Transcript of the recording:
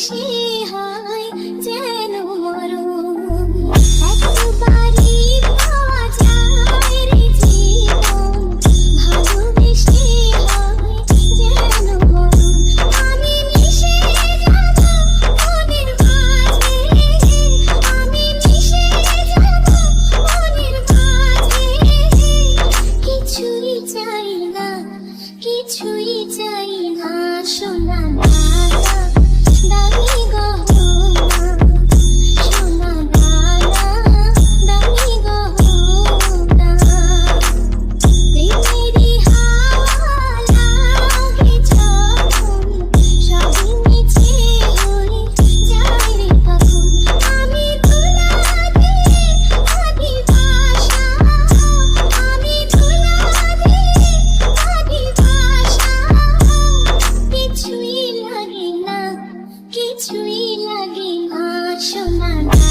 নিঃসিহায় যেন মরম। একবারই পাওয়া কিছুই চাই কিছুই চাই না শোনা। কিছুই লাগে না?